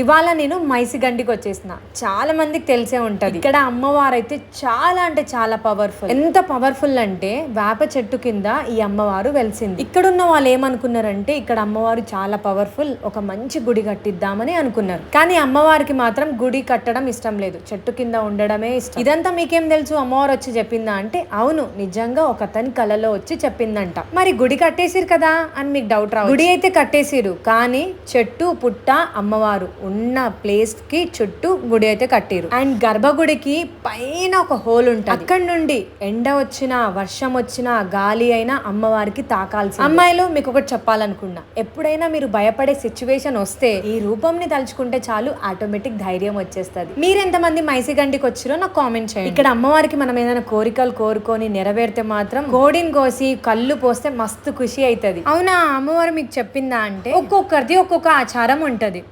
ఇవాళ నేను మైసిగండికి వచ్చేసిన. చాలా మందికి తెలిసే ఉంటుంది. ఇక్కడ అమ్మవారు అయితే చాలా అంటే చాలా పవర్ఫుల్ ఎంత పవర్ఫుల్ అంటే వేప చెట్టు కింద ఈ అమ్మవారు వెలిసింది. ఇక్కడ ఉన్న వాళ్ళు ఏమనుకున్నారంటే ఇక్కడ అమ్మవారు చాలా పవర్ఫుల్ ఒక మంచి గుడి కట్టిద్దామని అనుకున్నారు. కానీ అమ్మవారికి మాత్రం గుడి కట్టడం ఇష్టం లేదు. చెట్టు కింద ఉండడమే ఇష్టం. ఇదంతా మీకేం తెలుసు? అమ్మవారు వచ్చి చెప్పిందా అంటే అవును నిజంగా ఒక అతని కలలో వచ్చి చెప్పిందంట. మరి గుడి కట్టేసిరు కదా అని మీకు డౌట్ రావు గుడి అయితే కట్టేసిరు కానీ చెట్టు పుట్ట అమ్మవారు ఉన్న ప్లేస్కి చుట్టూ గుడి అయితే కట్టారు అండ్ గర్భగుడికి పైన ఒక హోల్ ఉంటుంది. అక్కడ నుండి ఎండ వచ్చినా వర్షం వచ్చినా గాలి అయినా అమ్మవారికి తాకాల్సి అమ్మాయిలు మీకు ఒకటి చెప్పాలనుకున్నా. ఎప్పుడైనా మీరు భయపడే సిచ్యువేషన్ వస్తే ఈ రూపంని తలుచుకుంటే చాలు ఆటోమేటిక్ ధైర్యం వచ్చేస్తుంది. మీరు ఎంతమంది మైసిగండికి వచ్చిరో నాకు కామెంట్ చేయండి. ఇక్కడ అమ్మవారికి మనం ఏదైనా కోరికలు కోరుకొని నెరవేరితే మాత్రం కోడిని కోసి కళ్ళు పోస్తే మస్తు ఖుషి అవుతుంది. అవునా? అమ్మవారు మీకు చెప్పిందా అంటే ఒక్కొక్కరిది ఒక్కొక్క ఆచారం ఉంటుంది.